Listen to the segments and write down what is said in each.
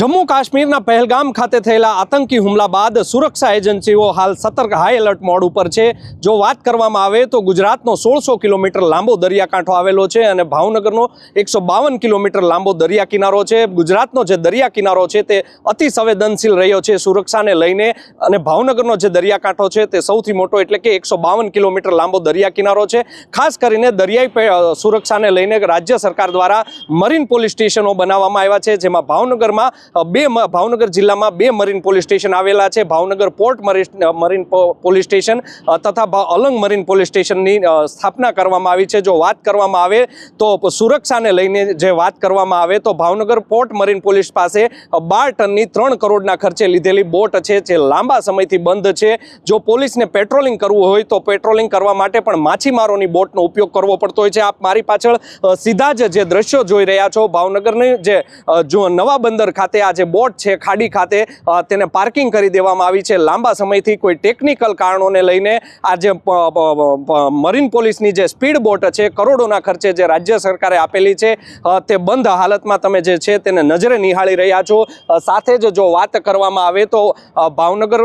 જમ્મુ કાશ્મીરના પહેલગામ ખાતે થયેલા આતંકી હુમલા બાદ સુરક્ષા એજન્સીઓ હાલ સતર્ક હાઈ એલર્ટ મોડ ઉપર છે. જો વાત કરવામાં આવે તો ગુજરાતનો સોળસો કિલોમીટર લાંબો દરિયાકાંઠો આવેલો છે અને ભાવનગરનો એકસો બાવન કિલોમીટર લાંબો દરિયા કિનારો છે. ગુજરાતનો જે દરિયા કિનારો છે તે અતિ સંવેદનશીલ રહ્યો છે સુરક્ષાને લઈને અને ભાવનગરનો જે દરિયાકાંઠો છે તે સૌથી મોટો એટલે કે એકસો બાવન કિલોમીટર લાંબો દરિયા કિનારો છે. ખાસ કરીને દરિયાઈ સુરક્ષાને લઈને રાજ્ય સરકાર દ્વારા મરીન પોલીસ સ્ટેશનો બનાવવામાં આવ્યા છે, જેમાં ભાવનગરમાં બે ભાવનગર જિલ્લામાં બે મરીન પોલીસ સ્ટેશન આવેલા છે. ભાવનગર પોર્ટ મરી- મરીન પોલીસ સ્ટેશન તથા અલંગ મરીન પોલીસ સ્ટેશનની સ્થાપના કરવામાં આવી છે. જો વાત કરવામાં આવે તો સુરક્ષાને લઈને જે વાત કરવામાં આવે તો ભાવનગર પોર્ટ મરીન પોલીસ પાસે બાર ટનની ત્રણ કરોડના ખર્ચે લીધેલી બોટ છે, જે લાંબા સમયથી બંધ છે. જો પોલીસને પેટ્રોલિંગ કરવું હોય તો પેટ્રોલિંગ કરવા માટે પણ માછીમારોની બોટનો ઉપયોગ કરવો પડતો હોય છે. આપ મારી પાછળ સીધા જ જે દ્રશ્યો જોઈ રહ્યા છો, ભાવનગરની જે જો નવા બંદર ખાતે આ જે બોટ છે, ખાડી ખાતે તેને પાર્કિંગ કરી દેવામાં આવી છે. લાંબા સમયથી કોઈ ટેકનિકલ કારણોને લઈને આ જે મરીન પોલીસની જે સ્પીડ બોટ છે, કરોડોના ખર્ચે જે રાજ્ય સરકારે આપેલી છે તે બંધ હાલતમાં તમે જે છે તેને નજરે નિહાળી રહ્યા છો. સાથે જ જો વાત કરવામાં આવે તો ભાવનગર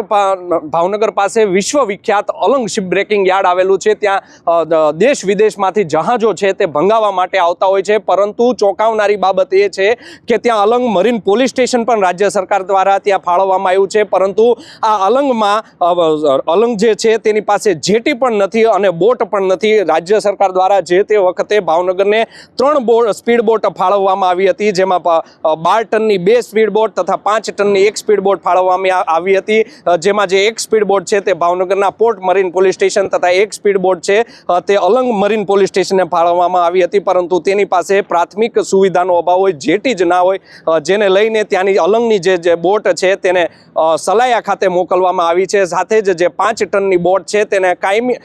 ભાવનગર પાસે વિશ્વ વિખ્યાત અલંગ શિપ બ્રેકિંગ યાર્ડ આવેલું છે. ત્યાં દેશ વિદેશમાંથી જહાજો છે તે ભંગાવા માટે આવતા હોય છે. પરંતુ ચોંકાવનારી બાબત એ છે કે ત્યાં અલંગ મરીન પોલીસ સ્ટેશન પણ રાજ્ય સરકાર દ્વારા ત્યાં ફાળવવામાં આવ્યું છે. પરંતુ આ અલંગમાં અલંગ જે છે તેની પાસે જેટી પણ નથી અને બોટ પણ નથી. રાજ્ય સરકાર દ્વારા જે તે વખતે ભાવનગરને ત્રણ બોટ સ્પીડ બોટ ફાળવવામાં આવી હતી, જેમાં બાર ટનની બે સ્પીડ બોટ તથા પાંચ ટનની એક સ્પીડ બોટ ફાળવવામાં આવી હતી. જેમાં જે એક સ્પીડ બોટ છે તે ભાવનગરના પોર્ટ મરીન પોલીસ સ્ટેશન તથા એક સ્પીડ બોટ છે તે અલંગ મરીન પોલીસ સ્ટેશને ફાળવવામાં આવી હતી. પરંતુ તેની પાસે પ્રાથમિક સુવિધાનો અભાવ હોય, જેટી જ ના હોય જેને લઈને ત્યાંની અલંગની જે જે બોટ છે તેને સલાયા ખાતે મોકલવામાં આવી છે. સાથે જ જે પાંચ ટનની બોટ છે તેને કાયમી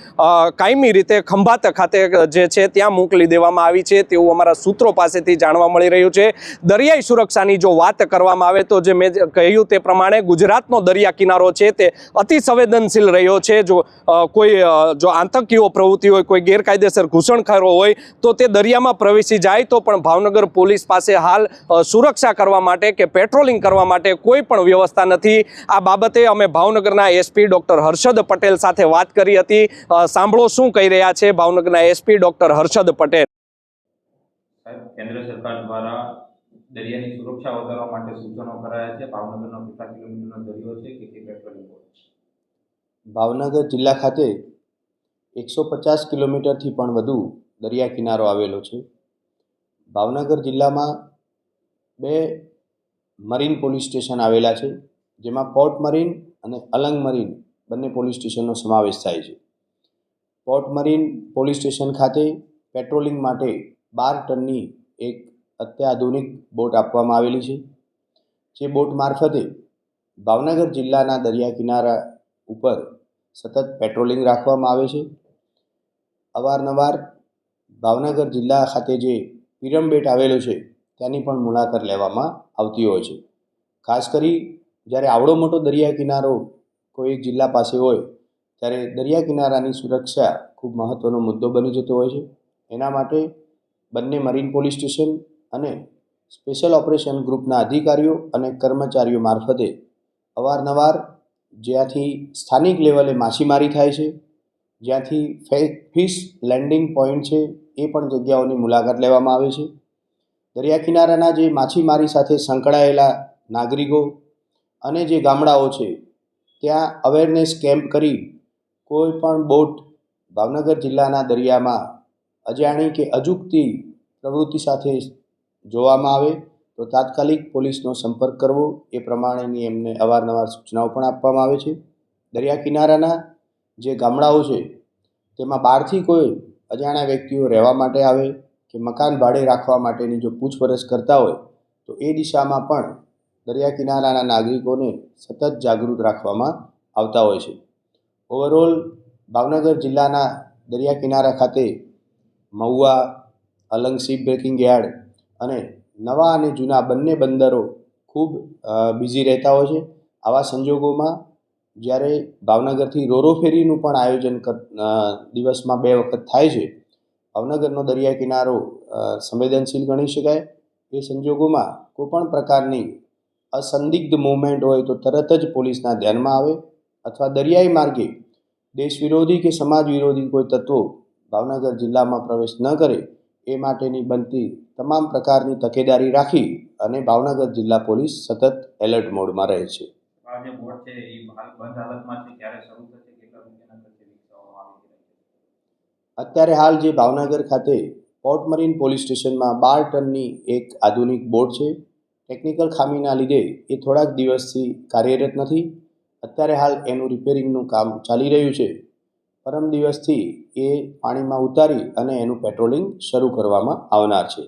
કાયમી રીતે ખંભાત ખાતે જે છે ત્યાં મોકલી દેવામાં આવી છે. તેવું અમારા સૂત્રો પાસેથી જાણવા મળી રહ્યું છે. દરિયાઈ સુરક્ષાની જો વાત કરવામાં આવે તો જે મેં કહ્યું તે પ્રમાણે ગુજરાતનો દરિયા કિનારો છે તે અતિ સંવેદનશીલ રહ્યો છે. જો કોઈ જો આતંકીઓ પ્રવૃત્તિ હોય, કોઈ ગેરકાયદેસર ઘૂસણખોરો હોય તો તે દરિયામાં પ્રવેશી જાય તો પણ ભાવનગર પોલીસ પાસે હાલ સુરક્ષા કરવા માટે કે પેટ્રોલિંગ કરવા માટે કોઈ પણ વ્યવસ્થા નથી. આ બાબતે અમે ભાવનગરના એસપી ડોક્ટર હર્ષદ પટેલ સાથે વાત કરી હતી. સાંભળો શું કહી રહ્યા છે ભાવનગરના એસપી ડૉક્ટર હર્ષદ પટેલ. કેન્દ્ર સરકાર દ્વારા દરિયાની સુરક્ષા વધારવા માટે સૂચનો કરાયા છે. ભાવનગરનો કેટલા કિલોમીટરનો દરિયો છે કે પેટ્રોલિંગ ભાવનગર જિલ્લા ખાતે એકસો પચાસ કિલોમીટરથી પણ વધુ દરિયા કિનારો આવેલો છે. ભાવનગર જિલ્લામાં બે મરીન પોલીસ સ્ટેશન આવેલા છે, જેમાં પોર્ટ મરીન અને અલંગ મરીન બંને પોલીસ સ્ટેશનનો સમાવેશ થાય છે. પોર્ટ મરીન પોલીસ સ્ટેશન ખાતે પેટ્રોલિંગ માટે બાર ટનની એક અત્યાધુનિક બોટ આપવામાં આવેલી છે, જે બોટ મારફતે ભાવનગર જિલ્લાના દરિયા કિનારા ઉપર સતત પેટ્રોલિંગ રાખવામાં આવે છે. અવારનવાર ભાવનગર જિલ્લા ખાતે જે પિરમબેટ આવેલો છે ત્યાંની પણ મુલાકાત લેવામાં આવતી હોય છે. ખાસ કરી જ્યારે આવડો મોટો દરિયા કિનારો કોઈ જિલ્લા પાસે હોય, ત્યારે દરિયા કિનારાની સુરક્ષા ખૂબ મહત્ત્વનો મુદ્દો બની જતો હોય છે. એના માટે બંને મરીન પોલીસ સ્ટેશન અને સ્પેશિયલ ઓપરેશન ગ્રુપના અધિકારીઓ અને કર્મચારીઓ મારફતે અવારનવાર જ્યાંથી સ્થાનિક લેવલે માછીમારી થાય છે, જ્યાંથી ફિશ લેન્ડિંગ પોઈન્ટ છે, એ પણ જગ્યાઓની મુલાકાત લેવામાં આવે છે. દરિયા કિનારાના જે માછીમારી સાથે સંકળાયેલા નાગરિકો અને જે ગામડાઓ છે, ત્યાં અવેરનેસ કેમ્પ કરી કોઈ પણ બોટ ભાવનગર જિલ્લાના દરિયામાં અજાણી કે અજુગતી પ્રવૃત્તિ સાથે જોવામાં આવે, તો તાત્કાલિક પોલીસનો સંપર્ક કરવો એ પ્રમાણેની એમને અવારનવાર સૂચનાઓ પણ આપવામાં આવે છે. દરિયા કિનારાના જે ગામડાઓ છે, તેમાં બહારથી કોઈ અજાણ્યા વ્યક્તિઓ રહેવા માટે આવે કે મકાન ભાડે રાખવા માટેની જો પૂછપરછ કરતા હોય, તો એ દિશામાં પણ દરિયા કિનારાના નાગરિકોને સતત જાગૃત રાખવામાં આવતા હોય છે. ઓવરઓલ ભાવનગર જિલ્લાના દરિયા કિનારા ખાતે Mahuva, Alang ship breaking yard અને નવા અને જૂના બંને બંદરો ખૂબ બિઝી રહેતા હોય છે. આવા સંજોગોમાં જ્યારે ભાવનગરથી રોરો ફેરીનું પણ આયોજન દિવસમાં બે વખત થાય છે ભાવનગરનો દરિયા કિનારો સંવેદનશીલ ગણી શકાય. એ સંજોગોમાં કોઈપણ પ્રકારની અસંદિગ્ધ મૂવમેન્ટ હોય તો તરત જ પોલીસના ધ્યાનમાં આવે અથવા દરિયાઈ માર્ગે દેશ વિરોધી કે સમાજ વિરોધી કોઈ તત્વો ભાવનગર જિલ્લામાં પ્રવેશ ન કરે એ માટેની બનતી તમામ પ્રકારની તકેદારી રાખી અને ભાવનગર જિલ્લા પોલીસ સતત એલર્ટ મોડમાં રહે છે આ જે બોટ છે એ હાલ બંધ હાલતમાં છે ક્યારે શરૂ થશે કેટલા રૂપિયાના ખર્ચે વિકસાવવામાં આવી રહ્યા છે અત્યારે હાલ જે ભાવનગર ખાતે પોર્ટ મરીન પોલીસ સ્ટેશનમાં બાર ટનની એક આધુનિક બોટ છે. ટેકનિકલ ખામીના લીધે એ થોડાક દિવસથી કાર્યરત નથી. અત્યારે હાલ એનું રિપેરિંગનું કામ ચાલી રહ્યું છે. પરમ દિવસથી એ પાણીમાં ઉતારી અને એનું પેટ્રોલિંગ શરૂ કરવામાં આવનાર છે.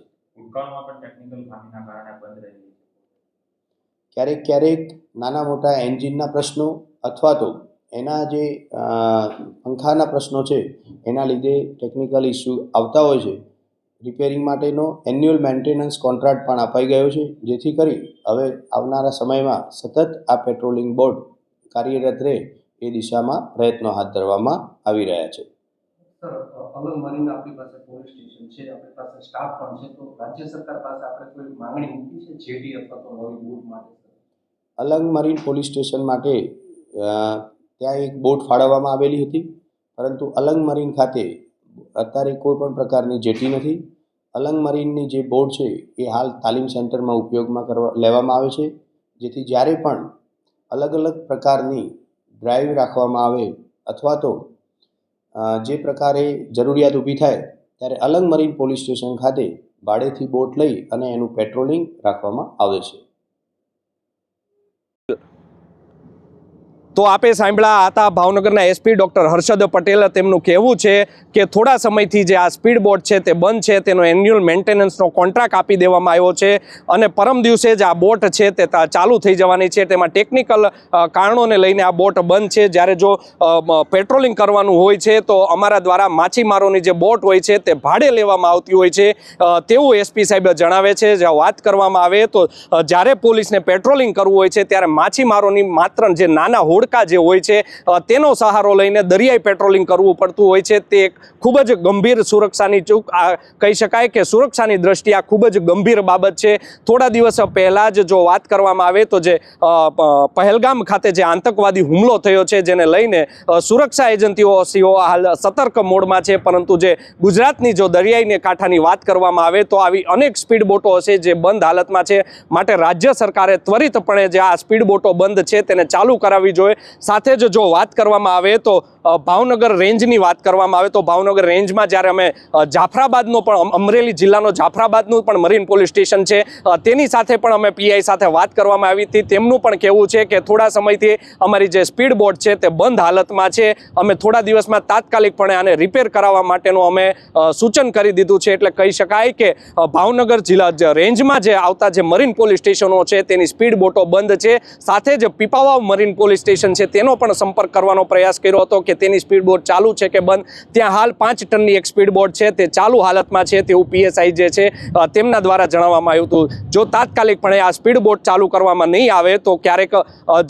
ક્યારેક ક્યારેક નાના મોટા એન્જિનના પ્રશ્નો અથવા તો એના જે પંખાના પ્રશ્નો છે એના લીધે ટેકનિકલ ઇસ્યુ આવતા હોય છે. રિપેરિંગ માટેનો એન્યુઅલ મેન્ટેનન્સ કોન્ટ્રાક્ટ પણ અપાઈ ગયો છે જેથી કરી હવે આવનારા સમયમાં સતત આ પેટ્રોલિંગ બોર્ડ કાર્યરત રહે એ દિશામાં પ્રયત્નો હાથ ધરવામાં આવી રહ્યા છે. અલગ મરીન પોલીસ સ્ટેશન માટે ત્યાં એક બોટ ફાળવવામાં આવેલી હતી. પરંતુ અલંગ મરીન ખાતે અત્યારે કોઈ પણ પ્રકારની જેટી નથી. અલંગ મરીનની જે બોટ છે એ હાલ તાલીમ સેન્ટરમાં ઉપયોગમાં કરવા લેવામાં આવે છે. જેથી જ્યારે પણ અલગ અલગ પ્રકારની ડ્રાઈવ રાખવામાં આવે અથવા તો જે પ્રકારે જરૂરિયાત ઊભી થાય, ત્યારે અલંગ મરીન પોલીસ સ્ટેશન ખાતે ભાડેથી બોટ લઈ અને એનું પેટ્રોલિંગ રાખવામાં આવે છે. તો આપે સાંભળ્યા હતા ભાવનગરના એસપી ડૉક્ટર હર્ષદ પટેલ તેમનું કહેવું છે કે થોડા સમયથી જે આ સ્પીડ બોટ છે તે બંધ છે, તેનો એન્યુઅલ મેન્ટેનન્સનો કોન્ટ્રાક્ટ આપી દેવામાં આવ્યો છે અને પરમ દિવસે જ આ બોટ છે તે ચાલુ થઈ જવાની છે. તેમાં ટેકનિકલ કારણોને લઈને આ બોટ બંધ છે. જ્યારે જો પેટ્રોલિંગ કરવાનું હોય છે, તો અમારા દ્વારા માછીમારોની જે બોટ હોય છે તે ભાડે લેવામાં આવતી હોય છે. તેવું એસપી સાહેબ જણાવે છે. જ્યાં વાત કરવામાં આવે તો જ્યારે પોલીસને પેટ્રોલિંગ કરવું હોય છે, ત્યારે માછીમારોની માત્ર જે નાના હોડકા જે હોય છે તેનો સહારો લઈને દરિયાઈ પેટ્રોલિંગ કરવું પડતું હોય છે. તે એક ખૂબ જ ગંભીર સુરક્ષાની ચૂક કહી શકાય કે સુરક્ષાની દ્રષ્ટિએ આ ખૂબ જ ગંભીર બાબત છે. થોડા દિવસ પહેલાં જ જો વાત કરવામાં આવે તો જે પહેલગામ ખાતે જે આતંકવાદી હુમલો થયો છે, જેને લઈને સુરક્ષા એજન્સીઓ સીઓ હાલ સતર્ક મોડમાં છે. પરંતુ જે ગુજરાતની જો દરિયાઈને કાંઠાની વાત કરવામાં આવે તો આવી અનેક સ્પીડ બોટો હશે જે બંધ હાલતમાં છે. માટે રાજ્ય સરકારે ત્વરિતપણે જે આ સ્પીડ બોટો બંધ છે, તેને ચાલુ કરાવવી જોઈએ. સાથે જ જો વાત કરવામાં આવે તો ભાવનગર રેન્જની વાત કરવામાં આવે તો ભાવનગર રેન્જમાં જ્યારે અમે જાફરાબાદનો પણ અમરેલી જિલ્લાનો જાફરાબાદનું પણ મરીન પોલીસ સ્ટેશન છે. તેની સાથે પણ અમે પીઆઈ સાથે વાત કરવામાં આવી હતી. તેમનું પણ કહેવું છે કે થોડા સમયથી અમારી જે સ્પીડ બોટ છે તે બંધ હાલતમાં છે. અમે થોડા દિવસમાં તાત્કાલિકપણે આને રિપેર કરાવવા માટેનું અમે સૂચન કરી દીધું છે. એટલે કહી શકાય કે ભાવનગર જિલ્લા રેન્જમાં જે આવતા જે મરીન પોલીસ સ્ટેશનો છે તેની સ્પીડ બોટો બંધ છે. સાથે જ પીપાવાવ મરીન પોલીસ સ્ટેશન છે તેનો પણ સંપર્ક કરવાનો પ્રયાસ કર્યો હતો કે તેની સ્પીડ બોટ ચાલુ છે કે બંધ. ત્યાં હાલ પાંચ ટનની એક સ્પીડ બોટ છે, તે ચાલુ હાલતમાં છે તેવું પીએસઆઈ જે છે તેમના દ્વારા જણાવવામાં આવ્યું હતું. જો તાત્કાલિકપણે આ સ્પીડ બોટ ચાલુ કરવામાં નહીં આવે તો ક્યારેક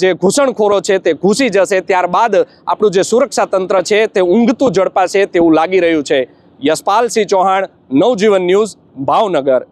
જે ઘૂસણખોરો છે તે ઘૂસી જશે. ત્યારબાદ આપણું જે સુરક્ષા તંત્ર છે તે ઊંઘતું ઝડપાશે તેવું લાગી રહ્યું છે. યશપાલસિંહ ચૌહાણ, નવજીવન ન્યૂઝ, ભાવનગર.